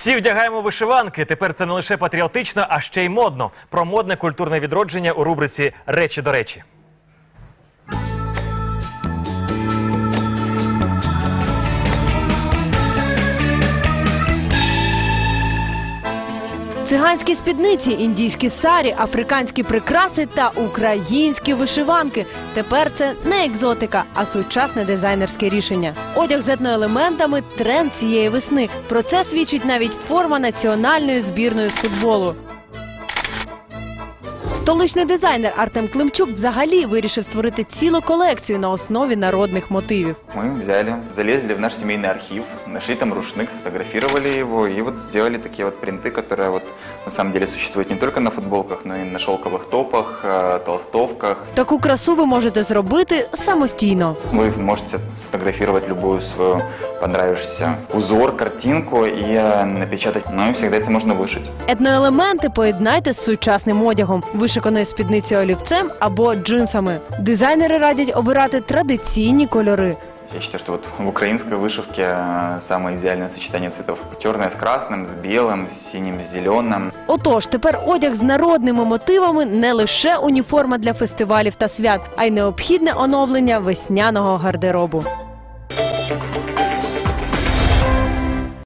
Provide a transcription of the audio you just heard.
Всі вдягаємо вишиванки. Тепер це не лише патріотично, а ще й модно. Про модне культурне відродження у рубриці Речі до речі. Циганські спідниці, індійські сарі, африканські прикраси та українські вишиванки. Тепер це не екзотика, а сучасне дизайнерське рішення. Одяг з етноелементами тренд цієї весни. Про це свідчить навіть форма національної збірної з футболу. Столичний дизайнер Артем Климчук взагалі вирішив створити цілу колекцію на основі народних мотивів. Мы взяли, залезли в наш семейный архив, нашли там рушник, сфотографировали его и вот сделали такие вот принты, которые вот на самом деле существуют не только на футболках, но и на шелковых топах, э, толстовках. Таку красу ви можете зробити самостійно. Вы можете сфотографировать любую свою понравившийся узор, картинку и э, напечатать. Ну и всегда это можно вышить. Етноелементи поєднайте з сучасним одягом, вишиканою спідницею олівцем або джинсами. Дизайнери радять обирати традиційні кольори. Я считаю, что вот в украинской вышивке э, самое идеальное сочетание цветов. Черное с красным, с белым, с синим, с зеленым. Отож, тепер одяг з народними мотивами не лише уніформа для фестивалів та свят, а й необхідне оновлення весняного гардеробу.